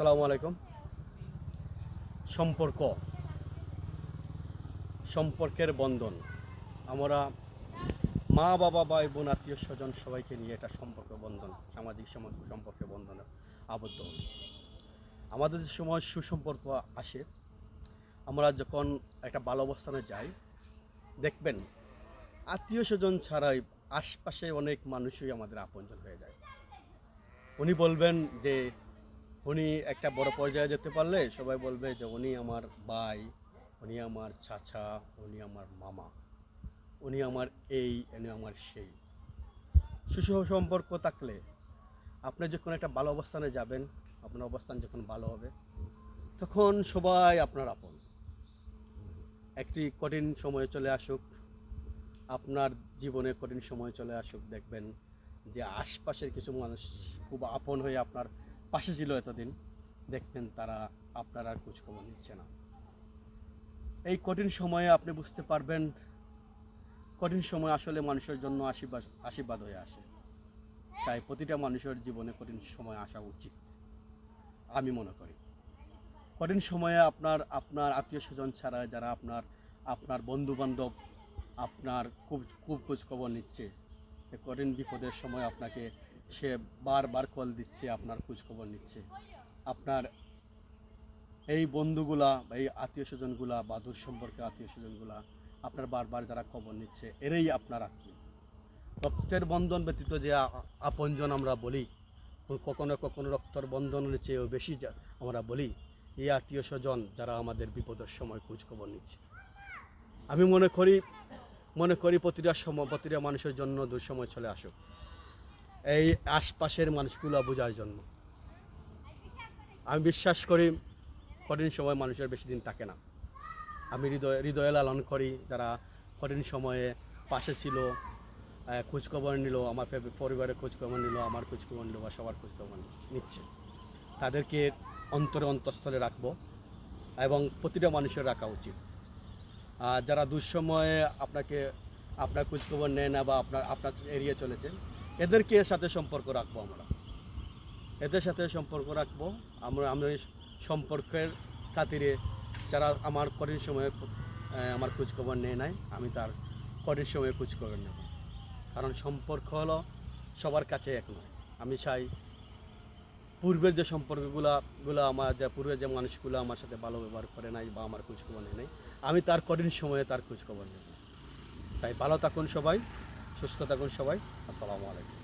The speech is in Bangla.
আসসালামু আলাইকুম। সম্পর্ক। সম্পর্কের বন্ধন। আমরা মা, বাবা, ভাই, বোন, আত্মীয়, স্বজন সবাইকে নিয়ে একটা সম্পর্ক বন্ধন, সামাজিক সম- সম্পর্কের বন্ধনে আবদ্ধ আমাদের যে সময় সুসম্পর্ক আসে, আমরা যখন একটা ভালো অবস্থানে যাই, দেখবেন আত্মীয় স্বজন ছাড়াই আশপাশে অনেক মানুষই আমাদের আপনজন হয়ে যায়। উনি বলবেন যে উনি একটা বড় পর্যায়ে যেতে পারলে সবাই বলবে যে উনি আমার ভাই, উনি আমার চাচা, উনি আমার মামা, উনি আমার এই, উনি আমার সেই। সুসহ সম্পর্ক থাকলে আপনি যখন একটা ভালো অবস্থানে যাবেন, আপনার অবস্থান যখন ভালো হবে, তখন সবাই আপনার আপন। একটি কঠিন সময়ে চলে আসুক, আপনার জীবনে কঠিন সময় চলে আসুক, দেখবেন যে আশপাশের কিছু মানুষ খুব আপন হয়ে আপনার পাশে ছিল এতদিন, দেখবেন তারা আপনার আর খোঁজখবর নিচ্ছে না। এই কঠিন সময়ে আপনি বুঝতে পারবেন, কঠিন সময় আসলে মানুষের জন্য আশীর্বাদ আশীর্বাদ হয়ে আসে। তাই প্রতিটা মানুষের জীবনে কঠিন সময় আসা উচিত, আমি মনে করি। কঠিন সময়ে আপনার আপনার আত্মীয় স্বজন ছাড়া যারা আপনার আপনার বন্ধু বান্ধব আপনার খুব খুব খোঁজখবর নিচ্ছে কঠিন বিপদের সময় আপনাকে সে বারবার কল দিচ্ছে, আপনার খোঁজখবর নিচ্ছে। আপনার এই বন্ধুগুলা বা এই আত্মীয় স্বজনগুলা বা দূর সম্পর্কে আত্মীয় স্বজনগুলা, আপনার বারবার যারা খবর নিচ্ছে, এরাই আপনার আত্মীয়। রক্তের বন্ধন ব্যতীত যে আপনজন আমরা বলি কখনো কখনো রক্তের বন্ধনের চেয়েও বেশি আমরা বলি, এই আত্মীয় স্বজন যারা আমাদের বিপদের সময় খোঁজখবর নিচ্ছে। আমি মনে করি মনে করি প্রতিটা সময় প্রতিটা মানুষের জন্য দুঃসময় চলে আসুক। এই আশপাশের মানুষগুলো বোঝার জন্য। আমি বিশ্বাস করি, কঠিন সময় মানুষের বেশি দিন থাকে না। আমি হৃদয়, হৃদয়ে লালন করি, যারা কঠিন সময়ে পাশে ছিল খোঁজখবর নিল, আমার পরিবারের খোঁজখবর নিল, আমার খোঁজখবর নিল বা সবার খোঁজখবর নিচ্ছে। তাদেরকে অন্তরে অন্তঃস্থলে রাখব এবং প্রতিটা মানুষের রাখা উচিত। যারা দুঃসময়ে আপনাকে, আপনার খোঁজখবর নেয় না বা আপনার আপনার এড়িয়ে চলেছেন এদেরকে এর সাথে সম্পর্ক রাখব আমরা। এদের সাথে সম্পর্ক রাখব। আমরা আমরা সম্পর্কের খাতিরে যারা আমার কঠিন সময়ে আমার খোঁজখবর নেয় নাই, আমি তার কঠিন সময়ে খোঁজখবর নেব। কারণ সম্পর্ক হলো সবার কাছে এক নয়। আমি চাই পূর্বের যে সম্পর্কগুলা, গুলো আমার যে, পূর্বের যে মানুষগুলো আমার সাথে ভালো ব্যবহার করে নাই বা আমার খোঁজখবর নেয় নাই, আমি তার কঠিন সময়ে তার খোঁজখবর নেব। তাই ভালো থাকুন সবাই। সুস্থ থাকুন সবাই। আসসালামু আলাইকুম।